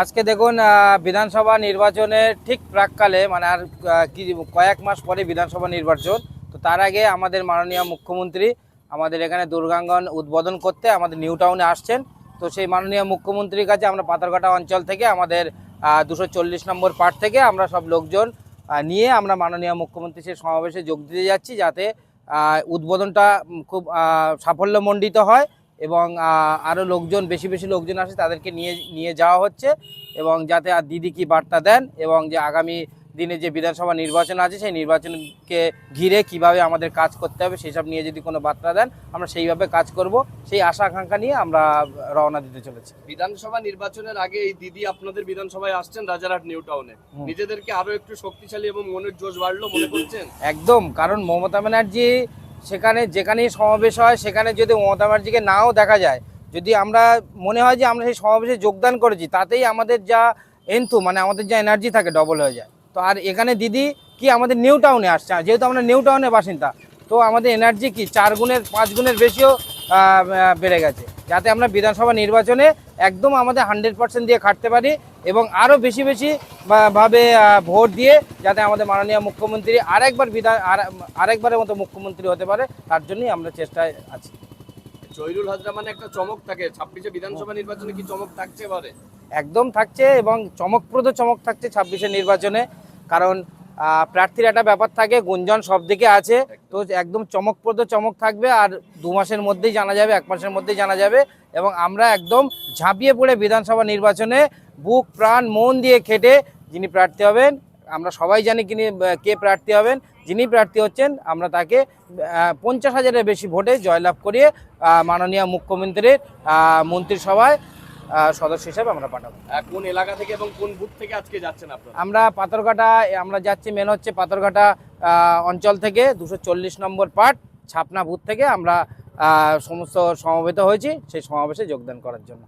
আজকে দেখুন বিধানসভা নির্বাচনের ঠিক প্রাককালে মানে আর কি কয়েক মাস পরে বিধানসভা নির্বাচন। তো তার আগে আমাদের মাননীয় মুখ্যমন্ত্রী আমাদের এখানে দুর্গাঙ্গন উদ্বোধন করতে আমাদের নিউ টাউনে আসছেন। তো সেই মাননীয় মুখ্যমন্ত্রীর কাছে আমরা পাথরঘাটা অঞ্চল থেকে আমাদের দুশো চল্লিশ নম্বর পার্ট থেকে আমরা সব লোকজন নিয়ে আমরা মাননীয় মুখ্যমন্ত্রী সেই সমাবেশে যোগ দিতে যাচ্ছি যাতে উদ্বোধনটা খুব সাফল্যমণ্ডিত হয়। এবং আরও লোকজন বেশি বেশি লোকজন আসে তাদেরকে নিয়ে নিয়ে যাওয়া হচ্ছে এবং যাতে আর দিদি কি বার্তা দেন এবং যে আগামী দিনে যে বিধানসভা নির্বাচন আছে সেই নির্বাচনকে ঘিরে কীভাবে আমাদের কাজ করতে হবে সেই সব নিয়ে যদি কোনো বার্তা দেন আমরা সেইভাবে কাজ করব। সেই আশা আকাঙ্ক্ষা নিয়ে আমরা রওনা দিতে চলেছি। বিধানসভা নির্বাচনের আগে এই দিদি আপনাদের বিধানসভায় আসছেন রাজারহাট নিউ টাউনে। নিজেদেরকে আরও একটু শক্তিশালী এবং মনের জোশ বাড়লো মনে করছেন? একদম কারণ মমতা ব্যানার্জি সেখানে যেখানেই সমাবেশ হয়, সেখানে যদি মমতা ব্যানার্জিকে নাও দেখা যায়, যদি আমরা মনে হয় যে আমরা সেই সমাবেশে যোগদান করেছি, তাতেই আমাদের যা এন্থু মানে আমাদের যা এনার্জি থাকে ডবল হয়ে যায়। তো আর এখানে দিদি কি আমাদের নিউ টাউনে আসছে? যেহেতু আমরা নিউ টাউনের বাসিন্দা, তো আমাদের এনার্জি কি? চার গুণের, পাঁচ গুণের বেশিও বেড়ে গেছে। যাতে আমরা বিধানসভা নির্বাচনে একদম আমাদের হান্ড্রেড পার্সেন্ট দিয়ে খাটতে পারি এবং আরও বেশি বেশি ভাবে ভোট দিয়ে যাতে আমাদের মাননীয় মুখ্যমন্ত্রী আরেকবার বিধান আর- আরেকবারের মতো মুখ্যমন্ত্রী হতে পারে তার জন্যই আমরা চেষ্টায় আছি। জয়রুল হাজরা মানে একটা চমক থাকে। ছাব্বিশে বিধানসভা নির্বাচনে কি চমক থাকছে এবারে? একদম থাকছে এবং চমকপ্রদ চমক থাকছে ছাব্বিশে নির্বাচনে। কারণ প্রার্থীর একটা ব্যাপার থাকে, গুঞ্জন সব দিকে আছে। তো একদম চমকপ্রদ চমক থাকবে আর দু মাসের মধ্যেই জানা যাবে, এক মাসের মধ্যেই জানা যাবে। এবং আমরা একদম ঝাঁপিয়ে পড়ে বিধানসভা নির্বাচনে বুক, প্রাণ, মন দিয়ে খেটে যিনি প্রার্থী হবেন, আমরা সবাই জানি কিনি কে প্রার্থী হবেন। যিনি প্রার্থী হচ্ছেন, আমরা তাকে পঞ্চাশ হাজারের বেশি ভোটে জয়লাভ করিয়ে মাননীয় মুখ্যমন্ত্রীর মন্ত্রিসভায় সদস্য হিসেবে আমরা পাঠাবো। কোন এলাকা থেকে এবং কোন বুথ থেকে আজকে যাচ্ছেন আপনারা? আমরা পাথরঘাটা আমরা যাচ্ছি মেন হচ্ছে পাথরঘাটা অঞ্চল থেকে দুশো চল্লিশ নম্বর পার্ট ছাপনা বুথ থেকে আমরা সমস্ত সমবেত হয়েছি সেই সমাবেশে যোগদান করার জন্য।